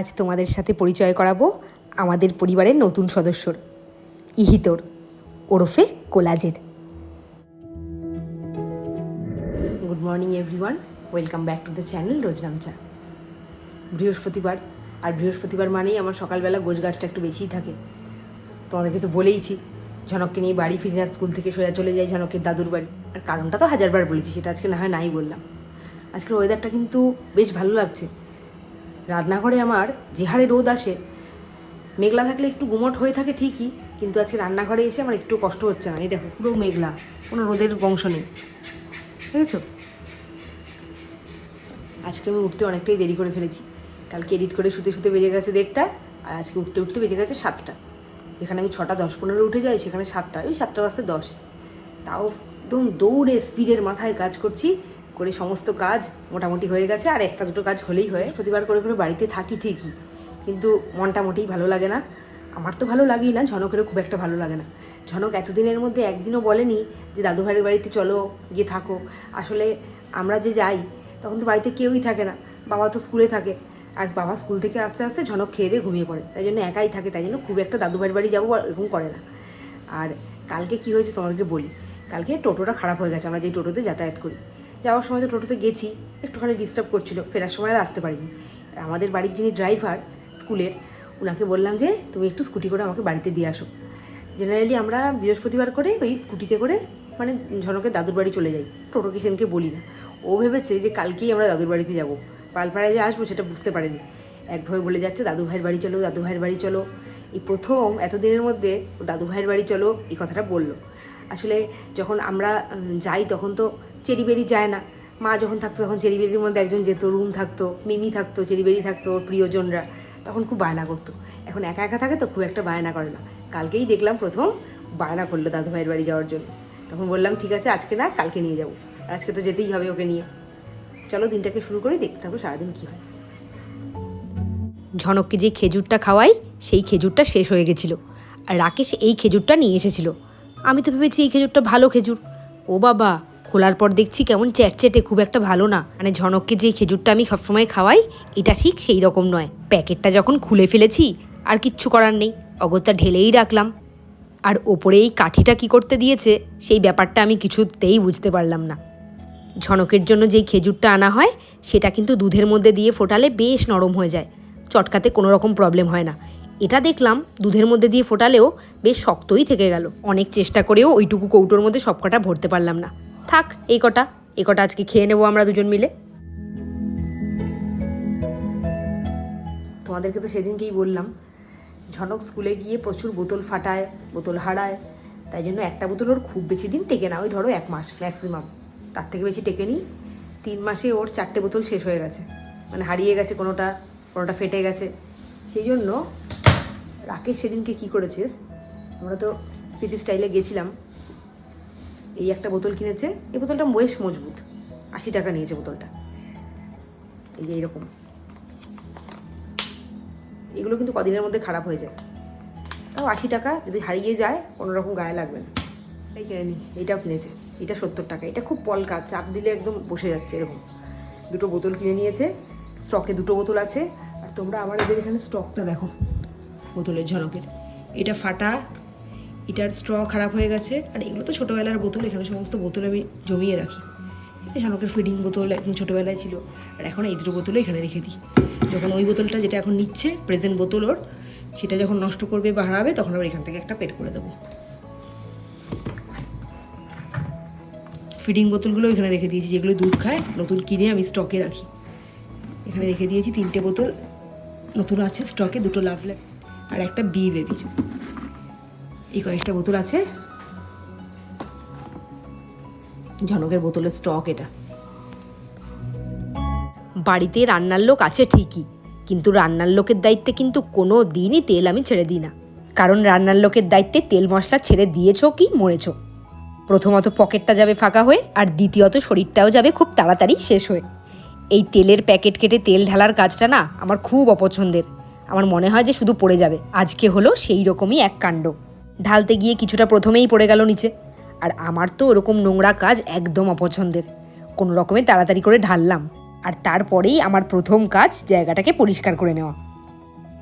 আজ তোমাদের সাথে পরিচয় করাবো আমাদের পরিবারের নতুন সদস্যর, ইহিতর, ওরফে কোলাজের। Good morning everyone welcome back to the channel Rojnamcha বৃহস্পতিবার, আর বৃহস্পতিবার মানেই আমার সকালবেলা গোছ গাছটা একটু বেশিই থাকে। তোমাদেরকে তো বলেইছি, ঝনককে নিয়ে বাড়ি ফিরি না, স্কুল থেকে সোজা চলে যাই ঝনকের দাদুর বাড়ি। আর কারণটা তো হাজারবার বলেছি, সেটা আজকে না হয় নাই বললাম। আজকের ওয়েদারটা কিন্তু বেশ ভালো লাগছে। রান্নাঘরে আমার যে হারে রোদ আসে, মেঘলা থাকলে একটু গুমট হয়ে থাকে ঠিকই, কিন্তু আজকে রান্নাঘরে এসে আমার একটু কষ্ট হচ্ছে না, এই দেখো, পুরো মেঘলা, কোনো রোদের বংশ নেই, বুঝেছ? আজকে আমি উঠতে অনেকটাই দেরি করে ফেলেছি, কালকে এডিট করে শুতে শুতে বেজে গেছে দেড়টা, আর আজকে উঠতে উঠতে বেজে গেছে সাতটা, যেখানে আমি ছটা দশ পনেরো উঠে যাই, সেখানে সাতটা, ওই সাতটা বাজতে দশ, তাও একদম দৌড়ে স্পিডের মাথায় কাজ করছি করে, সমস্ত কাজ মোটামুটি হয়ে গেছে, আর একটা দুটো কাজ হলেই হয়। প্রতিবার করে করে বাড়িতে থাকি ঠিকই, কিন্তু মনটা মোটেই ভালো লাগে না। আমার তো ভালো লাগেই না, ঝনকেরও খুব একটা ভালো লাগে না। ঝনক এতদিনের মধ্যে একদিনও বলেনি যে দাদু ভাইয়ের বাড়িতে চলো, গিয়ে থাকো। আসলে আমরা যে যাই, তখন তো বাড়িতে কেউই থাকে না, বাবা তো স্কুলে থাকে। আর বাবা স্কুল থেকে আস্তে আস্তে ঝনক খেয়ে দিয়ে ঘুমিয়ে পড়ে, তাই জন্য একাই থাকে, তাই জন্য খুব একটা দাদু ভাইয়ের বাড়ি যাব এরকম করে না। আর কালকে কি হয়েছে তোমাদেরকে বলি, কালকে টোটোটা খারাপ হয়ে গেছে, আমরা যেই টোটোতে যাতায়াত করি। যাওয়ার সময় তো টোটোতে গেছি, একটুখানি ডিস্টার্ব করছিল, ফেরার সময় আর আসতে পারিনি। আমাদের বাড়ির যিনি ড্রাইভার স্কুলের ওনাকে বললাম যে, তুমি একটু স্কুটি করে আমাকে বাড়িতে দিয়ে আসো। জেনারেলি আমরা বৃহস্পতিবার করে ওই স্কুটিতে করে মানে ঝনকের দাদুর বাড়ি চলে যাই। টোটোকে সেনকে বলি না। ও ভেবেছে যে কালকেই আমরা দাদুর বাড়িতে যাব। পালপাড়ায় যে আসব সেটা বুঝতে পারেনি। একভাবে বলে যাচ্ছে, দাদু ভাইয়ের বাড়ি চলো, দাদু ভাইয়ের বাড়ি চলো। এই প্রথম এতদিনের মধ্যে ও দাদু ভাইয়ের বাড়ি চলো, এই কথাটা বলল। আসলে যখন আমরা যাই তখন তো চেরিবেরি যায় না। মা যখন থাকতো তখন চেরিবেরির মধ্যে একজন যেত, রুম থাকতো, মিমি থাকতো চেরিবেরি থাকতো ওর প্রিয়জনরা। তখন খুব বায়না করতো। এখন একা একা থাকে তো খুব একটা বায়না করে না। কালকেই দেখলাম প্রথম বায়না করল দাদু ভাইয়ের বাড়ি যাওয়ার জন্য। তখন বললাম, ঠিক আছে, আজকে না, কালকে নিয়ে যাব। আজকে তো যেতেই হবে ওকে নিয়ে। চলো দিনটাকে শুরু করে, দেখতে থাকব সারাদিন কী হয়। ঝনককে যে খেজুরটা খাওয়াই, সেই খেজুরটা শেষ হয়ে গেছিল। আর রাকেশ এই খেজুরটা নিয়ে এসেছিল। আমি তো ভেবেছি এই খেজুরটা ভালো খেজুর। ও বাবা খোলার পর দেখছি কেমন চ্যাটচ্যাটে খুব একটা ভালো না। মানে ঝনককে যে খেজুরটা আমি সবসময় খাওয়াই, এটা ঠিক সেই রকম নয়। প্যাকেটটা যখন খুলে ফেলেছি, আর কিচ্ছু করার নেই। অগত্যা ঢেলেই রাখলাম। আর ওপরে এই কাঠিটা কি করতে দিয়েছে, সেই ব্যাপারটা আমি কিছুতেই বুঝতে পারলাম না। ঝনকের জন্য যেই খেজুরটা আনা হয়, সেটা কিন্তু দুধের মধ্যে দিয়ে ফোটালে বেশ নরম হয়ে যায়। চটকাতে কোনো রকম প্রবলেম হয় না। এটা দেখলাম, দুধের মধ্যে দিয়ে ফোটালেও বেশ শক্তই থেকে গেল। অনেক চেষ্টা করেও ওইটুকু কৌটোর মধ্যে সবকটা ভরতে পারলাম না। থাক, এই কটা। এই কটা আজকে খেয়ে নেব আমরা দুজন মিলে। তোমাদেরকে তো সেদিনকেই বললাম, ঝনক স্কুলে গিয়ে প্রচুর বোতল ফাটায়, বোতল হারায়, তাই জন্য একটা বোতল ওর খুব বেশি দিন টেকে না, ওই ধরো এক মাস ম্যাক্সিমাম তার থেকে বেশি টেকে নি, তিন মাসে ওর চারটে বোতল শেষ হয়ে গেছে। মানে হারিয়ে গেছে কোনোটা কোনোটা ফেটে গেছে। সেই জন্য রাকেশ সেদিনকে কী করেছিস? আমরা তো সিটি স্টাইলে গেছিলাম। এই একটা বোতল কিনেছে, এই বোতলটা বেশ মজবুত। আশি টাকা নিয়েছে বোতলটা। এই যে এইরকম। এগুলো কিন্তু কদিনের মধ্যে খারাপ হয়ে যায়। তাও আশি টাকা, যদি হারিয়ে যায়, কোনো রকম গায়ে লাগবে না। এই কিনে নি, এইটাও কিনেছে। এটা সত্তর টাকা। এটা খুব পলকা, চাপ দিলে একদম বসে যাচ্ছে এরকম। দুটো বোতল কিনে নিয়েছে, স্টকে দুটো বোতল আছে। আর তোমরা আমার এদের এখানে স্টকটা দেখো, বোতলের ঝনকের এটা ফাটা এটার স্ট্র খারাপ হয়ে গেছে। আর এগুলো তো ছোটোবেলার বোতল, এখানে সমস্ত বোতল আমি জমিয়ে রাখি। এই ঝনকের ফিডিং বোতল একদম ছোটোবেলায় ছিল, আর এখন এই দুটো বোতলও এখানে রেখে দিই। যখন ওই বোতলটা যেটা এখন নিচ্ছে প্রেজেন্ট বোতল ওর, সেটা যখন নষ্ট করবে বা হারাবে, তখন আবার এখান থেকে একটা পেট করে দেবো। ফিডিং বোতলগুলো এখানে রেখে দিয়েছি, যেগুলো দুধ খায়, নতুন কিনে আমি স্টকে রাখি। এখানে রেখে দিয়েছি তিনটে বোতল, নতুন আছে স্টকে দুটো লাভলে আর একটা বি বেবির এই কয়েকটা বোতল আছে। ঝনকের বোতলের স্টক এটা। বাড়িতে রান্নার লোক আছে ঠিকই, কিন্তু রান্নার লোকের দায়িত্বে কিন্তু কোনো দিনই তেল আমি ছেড়ে দিই না। কারণ রান্নার লোকের দায়িত্বে তেল মশলা ছেড়ে দিয়েছ কি মরেছো। প্রথমত পকেটটা যাবে ফাঁকা হয়ে, আর দ্বিতীয়ত শরীরটাও যাবে খুব তাড়াতাড়ি শেষ হয়ে। এই তেলের প্যাকেট কেটে তেল ঢালার কাজটা না আমার খুব অপছন্দের। আমার মনে হয় যে শুধু পড়ে যাবে। আজকে হলো সেই রকমই এক কাণ্ড। ঢালতে গিয়ে কিছুটা প্রথমেই পড়ে গেল নিচে। আর আমার তো ওরকম নোংরা কাজ একদম অপছন্দের। কোনো রকমে তাড়াতাড়ি করে ঢাললাম। আর তারপরেই আমার প্রথম কাজ জায়গাটাকে পরিষ্কার করে নেওয়া।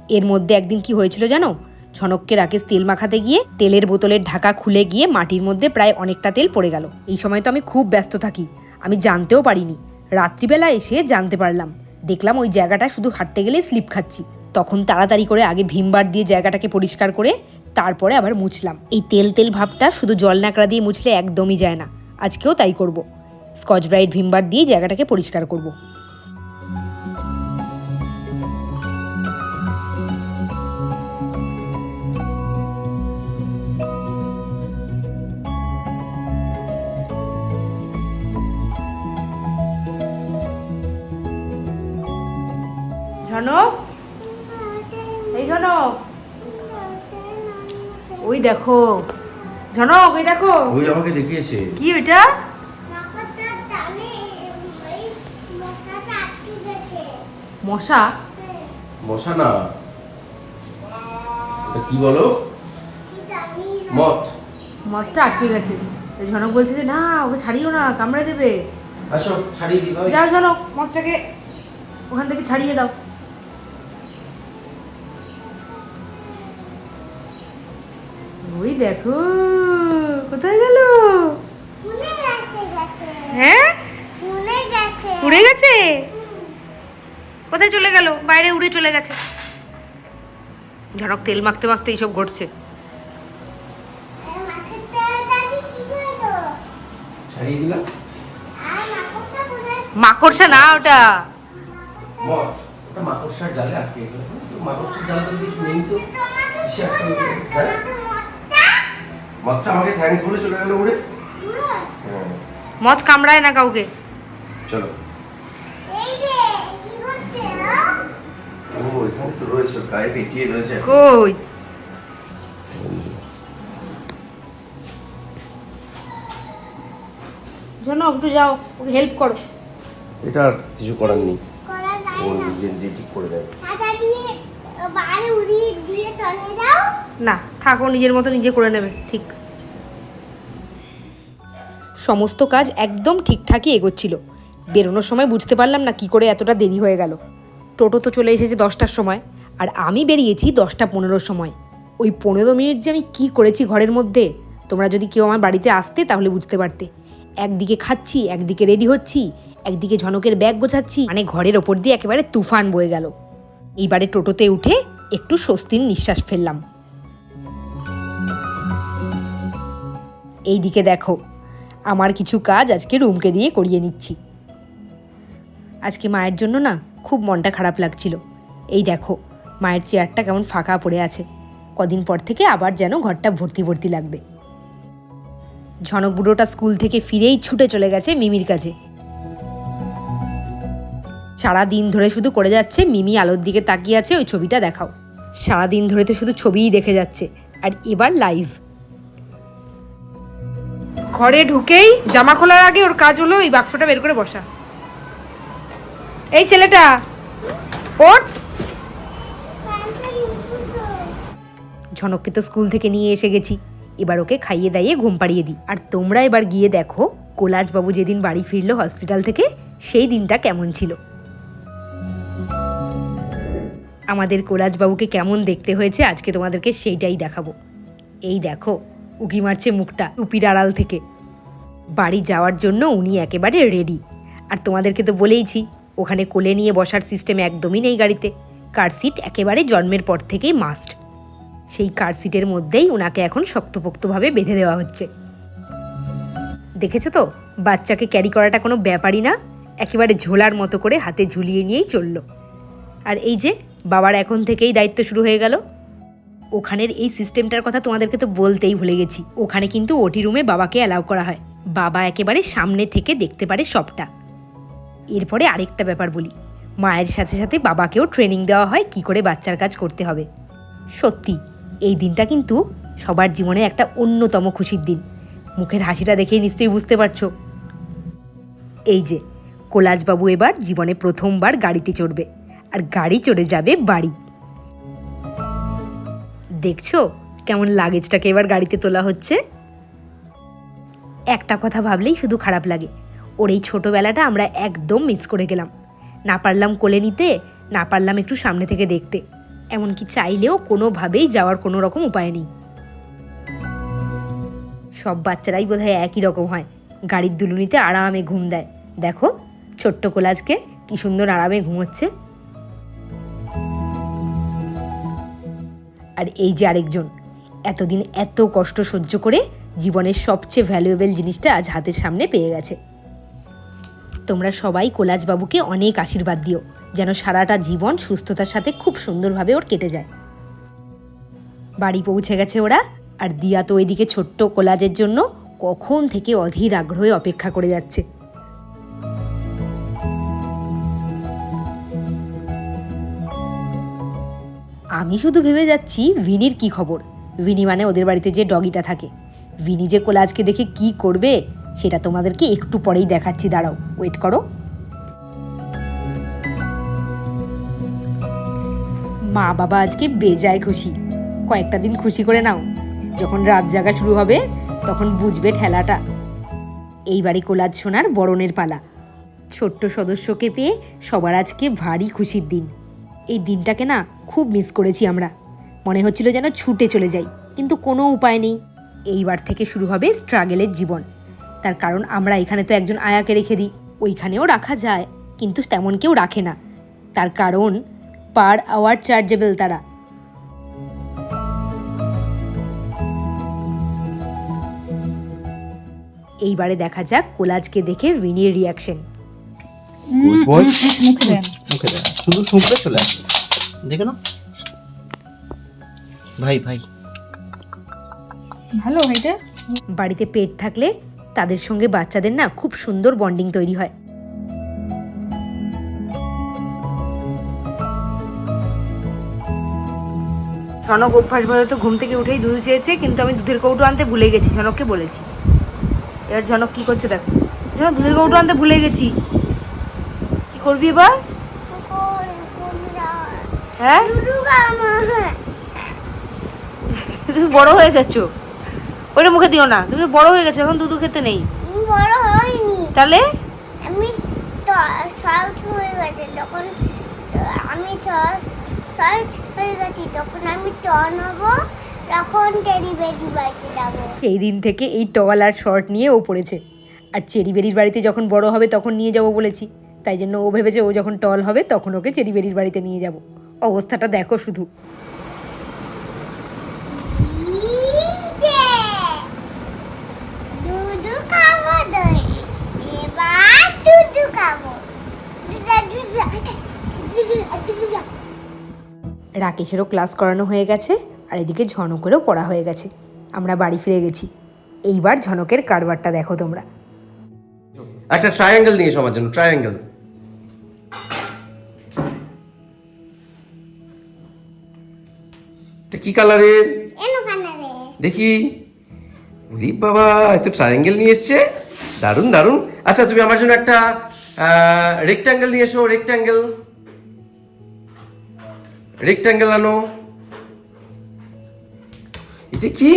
এর মধ্যে একদিন কি হয়েছিল জানো? ছনককে রাকেশ তেল মাখাতে গিয়ে তেলের বোতলের ঢাকা খুলে গিয়ে মাটির মধ্যে প্রায় অনেকটা তেল পড়ে গেল। এই সময় তো আমি খুব ব্যস্ত থাকি। আমি জানতেও পারিনি। রাত্রিবেলা এসে জানতে পারলাম। দেখলাম ওই জায়গাটা শুধু হাঁটতে গেলেই স্লিপ খাচ্ছি। তখন তাড়াতাড়ি করে আগে ভীমবার দিয়ে জায়গাটাকে পরিষ্কার করে তারপরে আবার মুছলাম। এই তেল তেল ভাবটা শুধু জল ন্যাকড়া দিয়ে মুছলে একদমই যায় না। আজকেও তাই করব। স্কচ ব্রাইট ভীমবার দিয়ে জায়গাটাকে পরিষ্কার করব। ঝনক? ওই দেখো। ঝনক ওই দেখো। ওই আমাকে দেখিয়েছে। কি ওইটা? মশা? মশা না। কি বলো। মত মদটা আটকে গেছে। ঝনক বলছে যে না ওকে ছাড়িও না কামড়ে দেবে। আসো ছাড়িয়ে দিই যাও ঝনক মদটাকে ওখান থেকে ছাড়িয়ে দাও। দেখো কোথায় গেল? শুনে গেছে গেছে। হ্যাঁ? উড়ে গেছে? কোথায় চলে গেল? বাইরে উড়ে চলে গেছে। ঝনক তেল মাখতে মাখতে এইসব ঘটছে। মাকড়সা না ওটা। মাকড়সার জালে আটকে মাকড়সার জাল তো কিছু নেই তো তোমাকে কিসে আটকে গেছে? হ্যাঁ? তোমাকে মরটা মতটা আমাকে থ্যাঙ্কস বলে চলে গেল উড়ে হ্যাঁ। মদ কামড়ায় না কাউকে? চলো। এই রে কি করছে ও ও এখানে তো রয়েছে গায়ে পেঁচিয়ে রয়েছে কই? শোনো একটু যাও ওকে হেল্প করো। এটা আর কিছু করার নেই। করা যায় ওর না। নিজে নিজে ঠিক করে দিয়ে। উড়িয়ে দিয়ে চলে যাও না, থাকো নিজের মতো নিজে করে নেবে, ঠিক। সমস্ত কাজ একদম ঠিকঠাকই এগোচ্ছিল। বেরোনোর সময় বুঝতে পারলাম না কি করে এতটা দেরি হয়ে গেল। টোটো তো চলে এসেছে দশটার সময়, আর আমি বেরিয়েছি দশটা পনেরোর সময়। ওই পনেরো মিনিট যে আমি কি করেছি ঘরের মধ্যে, তোমরা যদি কেউ আমার বাড়িতে আসতে তাহলে বুঝতে পারতে। একদিকে খাচ্ছি, একদিকে রেডি হচ্ছি, একদিকে ঝনকের ব্যাগ গোছাচ্ছি মানে ঘরের ওপর দিয়ে একেবারে তুফান বয়ে গেল। এইবারে টোটোতে উঠে একটু স্বস্তির নিঃশ্বাস ফেললাম। এই দিকে দেখো, আমার কিছু কাজ আজকে রুমকে দিয়ে করিয়ে নিচ্ছি। আজকে মায়ের জন্য না খুব মনটা খারাপ লাগছিল। এই দেখো, মায়ের চেয়ারটা কেমন ফাঁকা পড়ে আছে। কদিন পর থেকে আবার যেন ঘরটা ভর্তি ভর্তি লাগবে। ঝনক বুড়োটা স্কুল থেকে ফিরেই ছুটে চলে গেছে মিমির কাছে। সারা দিন ধরে শুধু করে যাচ্ছে, মিমি আলোর দিকে তাকিয়ে আছে, ওই ছবিটা দেখাও। সারা দিন ধরে তো শুধু ছবিই দেখে যাচ্ছে, আর এবার লাইভ ঘরে ঢুকেই জামা খোলার আগে ওর কাজ হলো এই বাক্সটা বের করে বসা। এই ছেলেটা ওর ঝনককে তো স্কুল থেকে নিয়ে এসে গেছি। এবার ওকে খাইয়ে দাইয়ে ঘুম পাড়িয়ে দিই। আর তোমরা এবার গিয়ে দেখো, কোলাজবাবু যেদিন বাড়ি ফিরলো হসপিটাল থেকে, সেই দিনটা কেমন ছিল। আমাদের কোলাজবাবুকে কেমন দেখতে হয়েছে আজকে তোমাদেরকে সেইটাই দেখাবো। এই দেখো উকি মারছে মুখটা টুপির আড়াল থেকে। বাড়ি যাওয়ার জন্য উনি একেবারে রেডি আর তোমাদেরকে তো বলেইছি, ওখানে কোলে নিয়ে বসার সিস্টেম একদমই নেই গাড়িতে। কার সিট একেবারে জন্মের পর থেকেই মাস্ট সেই কার সিটের মধ্যেই ওনাকে এখন শক্তপোক্তভাবে বেঁধে দেওয়া হচ্ছে। দেখেছ তো? বাচ্চাকে ক্যারি করাটা কোনো ব্যাপারই না। একেবারে ঝোলার মতো করে হাতে ঝুলিয়ে নিয়েই চলল। আর এই যে বাবার এখন থেকেই দায়িত্ব শুরু হয়ে গেল। ওখানের এই সিস্টেমটার কথা তোমাদেরকে তো বলতেই ভুলে গেছি। ওখানে কিন্তু ওটি রুমে বাবাকে অ্যালাউ করা হয়। বাবা একেবারে সামনে থেকে দেখতে পারে সবটা। এরপরে আরেকটা ব্যাপার বলি। মায়ের সাথে সাথে বাবাকেও ট্রেনিং দেওয়া হয় কি করে বাচ্চার কাজ করতে হবে। সত্যি, এই দিনটা কিন্তু সবার জীবনে একটা অন্যতম খুশির দিন। মুখের হাসিটা দেখেই নিশ্চয়ই বুঝতে পারছ। এই যে, কোলাজবাবু এবার জীবনে প্রথমবার গাড়িতে চড়বে। আর গাড়ি চড়ে যাবে বাড়ি। দেখছ কেমন লাগেজটাকে এবার গাড়িতে তোলা হচ্ছে? একটা কথা ভাবলেই শুধু খারাপ লাগে। ওর এই ছোটোবেলাটা আমরা একদম মিস করে গেলাম। না পারলাম কোলে নিতে, না পারলাম একটু সামনে থেকে দেখতে। এমনকি চাইলেও কোনোভাবেই যাওয়ার কোনো রকম উপায় নেই। সব বাচ্চারাই বোধহয় একই রকম হয়। গাড়ির দুলুনিতে আরামে ঘুম দেয়। দেখো ছোট্ট কোলাজকে কি সুন্দর আরামে ঘুমোচ্ছে। আর এই যে আরেকজন। এতদিন এত কষ্ট সহ্য করে জীবনের সবচেয়ে ভ্যালুয়েবল জিনিসটা আজ হাতের সামনে পেয়ে গেছে। তোমরা সবাই কোলাজবাবুকে অনেক আশীর্বাদ দিও, যেন সারাটা জীবন সুস্থতার সাথে খুব সুন্দরভাবে ওর কেটে যায়। বাড়ি পৌঁছে গেছে ওরা, আর দিয়া তো ওইদিকে ছোট্ট কোলাজের জন্য কখন থেকে অধীর আগ্রহে অপেক্ষা করে যাচ্ছে। আমি শুধু ভেবে যাচ্ছি ভিনির কি খবর। ভিনি মানে ওদের বাড়িতে যে ডগিটা থাকে। ভিনি যে কোলাজকে দেখে কি করবে, সেটা তোমাদেরকে একটু পরেই দেখাচ্ছি, দাঁড়াও ওয়েট করো। মা বাবা আজকে বেজায় খুশি। কয়েকটা দিন খুশি করে নাও। যখন রাত জাগা শুরু হবে, তখন বুঝবে ঠেলাটা। এই বাড়ি কোলাজ সোনার বরণের পালা। ছোট্ট সদস্যকে পেয়ে সবার আজকে ভারী খুশির দিন। এই দিনটাকে না খুব মিস করেছি আমরা। মনে হচ্ছিল যেন ছুটে চলে যাই কিন্তু কোনো উপায় নেই। এইবার থেকে শুরু হবে স্ট্রাগেলের জীবন। তার কারণ আমরা এখানে তো একজন আয়াকে রেখে দিই ওইখানেও রাখা যায় কিন্তু তেমন কেউ রাখে না। তার কারণ পার আওয়ার চার্জেবল তারা। এইবারে দেখা যাক কোলাজকে দেখে ভিনির রিয়াকশন. মুখে দেয় শুধু শুঁকলে চলে আসে। দেখে না ভাই ভাই। ভালো এটা বাড়িতে পেট থাকলে তাদের সঙ্গে বাচ্চাদের না খুব সুন্দর বন্ডিং তৈরি হয়। সনক অভ্যাস ভাবে তো ঘুম থেকে উঠেই দুধ চেয়েছে কিন্তু আমি দুধের কৌটো আনতে ভুলে গেছি সনককে বলেছি। এবার জনক কি করছে দেখো। জনক দুধের কৌটো আনতে ভুলে গেছি। কি করবি এবার? হ্যাঁ? তুমি বড় হয়ে গেছো। ওটা মুখে দিও না। তুমি বড় হয়ে গেছো এখন দুধু খেতে নেই। বড় হয়নি তাহলে? আমি সাউথ হয়ে গেছে তখন আমি সাউথ হয়ে গেছি তখন আমি টন হব তখন টেরি বেরি বাড়িতে যাব। এই দিন থেকে এই টল আর শর্ট নিয়ে ও পড়েছে। আর চেরি বেরির বাড়িতে যখন বড় হবে তখন নিয়ে যাব বলেছি। তাই জন্য ও ভেবেছে ও যখন টল হবে তখন ওকে চেরি বেরির বাড়িতে নিয়ে যাব। অবস্থাটা দেখো শুধু। রাকেশেরও ক্লাস করানো হয়ে গেছে আর এদিকে ঝনকেরও পড়া হয়ে গেছে। আমরা বাড়ি ফিরে গেছি। এইবার ঝনকের কারবারটা দেখো তোমরা। একটা ট্রায়াঙ্গেল নিয়ে আমার জন্য ট্রায়াঙ্গেল কি কালারের দেখি। উরি বাবা এত ট্রায়াঙ্গেল নিয়ে এসছে। দারুণ দারুণ। আচ্ছা তুমি আমার জন্য একটা রেক্ট্যাঙ্গেল নিয়ে এসো রেক্ট্যাঙ্গেল রেক্ট্যাঙ্গেল আনো। এটা কি?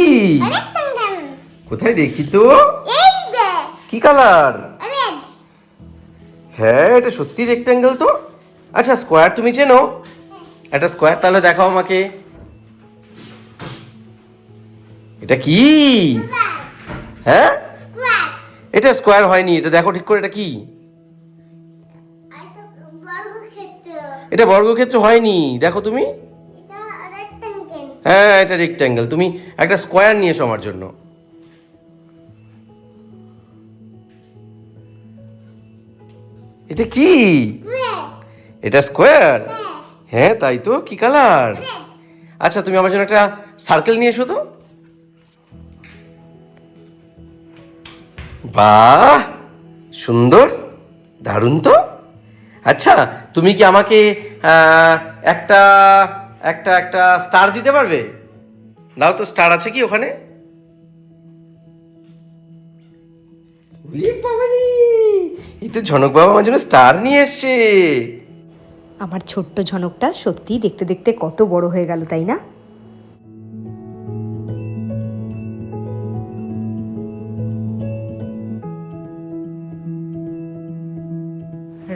কোথায় দেখি তো? কি কালার হ্যাঁ এটা সত্যি রেক্ট্যাঙ্গেল তো। আচ্ছা স্কোয়ার তুমি চেনো? একটা স্কোয়ার তাহলে দেখাও আমাকে। এটা কি? হ্যাঁ? এটা স্কোয়ার হয়নি এটা দেখো ঠিক করে এটা কি? এটা বর্গক্ষেত্র হয়নি দেখো তুমি। হ্যাঁ এটা রেক্ট্যাঙ্গেল তুমি একটা স্কোয়ার নিয়ে এসো আমার জন্য। এটা কি? এটা স্কোয়ার হ্যাঁ। তাই তো কি কালার আচ্ছা তুমি আমার জন্য একটা সার্কেল নিয়ে এসো তো? বাহ সুন্দর, দারুণ তো? আচ্ছা তুমি কি আমাকে একটা একটা একটা স্টার দিতে পারবে? দাও তো স্টার আছে কি ওখানে? এই তো ঝনক বাবা আমার জন্য স্টার নিয়ে এসছে। আমার ছোট্ট ঝনকটা সত্যিই দেখতে দেখতে কত বড় হয়ে গেল, তাই না?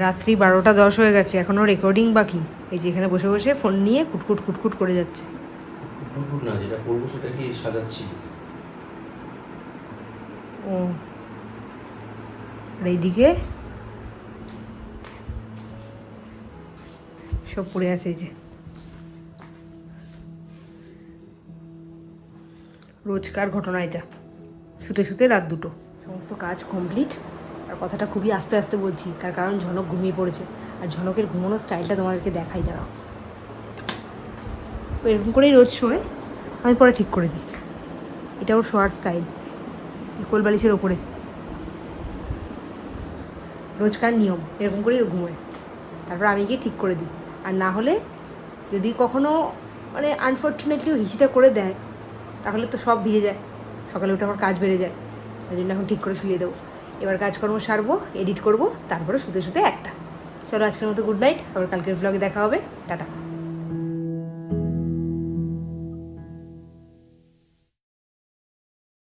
রাত্রি বারোটা দশ হয়ে গেছে এখনও রেকর্ডিং বাকি। এই যে এখানে বসে বসে ফোন নিয়ে কুটকুট কুটকুট করে যাচ্ছে। না যেটা করব সেটা কি সাজাচ্ছি? ও। আর এইদিকে সব পড়ে আছে এই যে। রোজকার ঘটনা এটা। শুতে শুতে রাত দুটো। সমস্ত কাজ কমপ্লিট আর কথাটা খুবই আস্তে আস্তে বলছি, তার কারণ ঝনক ঘুমিয়ে পড়েছে। আর ঝনকের ঘুমানোর স্টাইলটা তোমাদেরকে দেখাই, দাঁড়াও। এরকম করেই রোজ শোয়, আমি পরে ঠিক করে দিই। এটা ওর শোয়ার স্টাইল কোল বালিশের ওপরে। রোজকার নিয়ম, এরকম করেই ঘুমোয়। তারপর আমি গিয়ে ঠিক করে দিই। আর না হলে যদি কখনো মানে আনফর্চুনেটলি হিসিটা করে দেয়, তাহলে তো সব ভিজে যায়। সকালে উঠে আমার কাজ বেড়ে যায়। তাই জন্য এখন ঠিক করে শুয়ে দেবো। এবার কাজকর্ম সারবো এডিট করব, তারপরে শুতে শুতে একটা। চলো আজকের মতো গুড নাইট আবার কালকের ব্লগে দেখা হবে। টাটা।